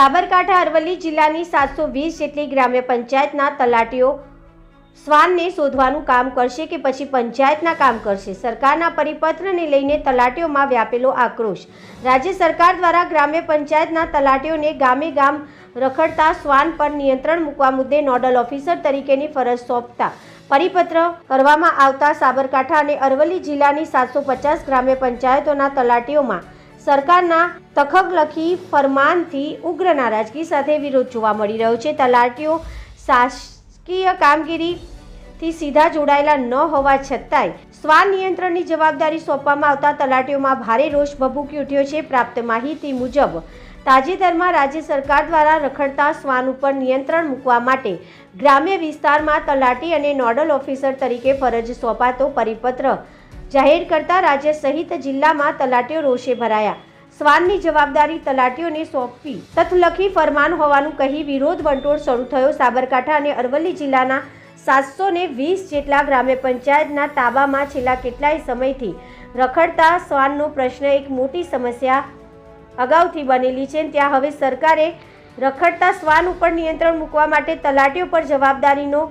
સાબરકાંઠા અરવલ્લી જિલ્લાની સાતસો વીસ જેટલી ગ્રામ્ય પંચાયતના તલાટીઓ શ્વાનને શોધવાનું કામ કરશે કે પછી પંચાયતના કામ કરશે? સરકારના પરિપત્રને લઈને તલાટીઓમાં વ્યાપેલો આક્રોશ. રાજ્ય સરકાર દ્વારા ગ્રામ્ય પંચાયતના તલાટીઓને ગામે ગામ રખડતા શ્વાન પર નિયંત્રણ મૂકવા મુદ્દે નોડલ ઓફિસર તરીકેની ફરજ સોંપતા પરિપત્ર કરવામાં આવતા સાબરકાંઠા અને અરવલ્લી જિલ્લાની સાતસો પચાસ ગ્રામ્ય પંચાયતોના તલાટીઓમાં સરકારના તખગલખી ફરમાનથી ઉગ્ર નારાજગી સાથે વિરોધ જોવા મળી રહ્યો છે. તલાટીઓ શાસકીય કામગીરીથી સીધા જોડાયેલા ન હોવા છતાંય શ્વાન નિયંત્રણની જવાબદારી સોંપવામાં આવતા તલાટીઓમાં ભારે રોષ ભભૂકી ઉઠ્યો છે. પ્રાપ્ત માહિતી મુજબ, તાજેતરમાં રાજ્ય સરકાર દ્વારા રખડતા શ્વાન ઉપર નિયંત્રણ મૂકવા માટે ગ્રામ્ય વિસ્તારમાં તલાટી અને નોડલ ઓફિસર તરીકે ફરજ સોંપાતો પરિપત્ર જાહેર કરતા રાજ્ય સહિત જિલ્લામાં તલાટીઓ રોષે ભરાયા. શ્વાનની જવાબદારી તલાટીઓને સોંપવી. તથલખી ફરમાન હોવાનું કહી વિરોધ વંટોળ શરૂ થયો. સાબરકાંઠા અને અરવલ્લી જિલ્લાના સાતસો ને વીસ જેટલા ગ્રામ્ય પંચાયતના તાબામાં છેલ્લા કેટલાય સમયથી રખડતા શ્વાનનો પ્રશ્ન એક મોટી સમસ્યા અગાઉથી બનેલી છે. ત્યાં હવે સરકારે રખડતા શ્વાન ઉપર નિયંત્રણ મૂકવા માટે તલાટીઓ પર જવાબદારીનો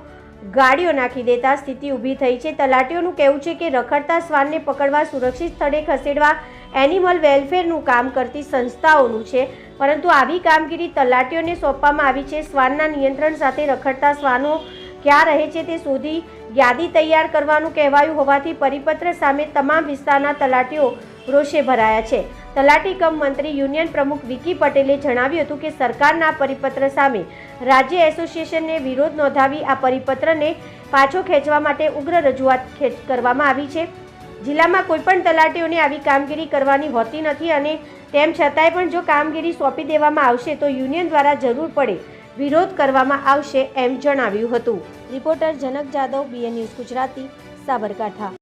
ગાડીઓ નાખી દેતા સ્થિતિ ઊભી થઈ છે. તલાટીઓનું કહેવું છે કે રખડતા શ્વાનને પકડવા સુરક્ષિત સ્થળે ખસેડવા એનિમલ વેલફેરનું કામ કરતી સંસ્થાઓનું છે. પરંતુ આવી કામગીરી તલાટીઓને સોંપવામાં આવી છે. શ્વાનના નિયંત્રણ સાથે રખડતા શ્વાનો ક્યાં રહે છે તે શોધી યાદી તૈયાર કરવાનું કહેવાયું હોવાથી પરિપત્ર સામે તમામ વિસ્તારના તલાટીઓ રોષે ભરાયા છે. તલાટી કમ મંત્રી યુનિયન પ્રમુખ વિકી પટેલે જણાવ્યું હતું કે સરકારના પરિપત્ર સામે રાજ્ય એસોસિએશનને વિરોધ નોંધાવી આ પરિપત્રને પાછો ખેંચવા માટે ઉગ્ર રજૂઆત કરવામાં આવી છે. જિલ્લામાં કોઈપણ તલાટીઓને આવી કામગીરી કરવાની હોતી નથી અને તેમ છતાંય પણ જો કામગીરી સોંપી દેવામાં આવશે તો યુનિયન દ્વારા જરૂર પડે વિરોધ કરવામાં આવશે એમ જણાવ્યું હતું. Reporter Janak Jadav BN news Gujarati, Sabarkantha.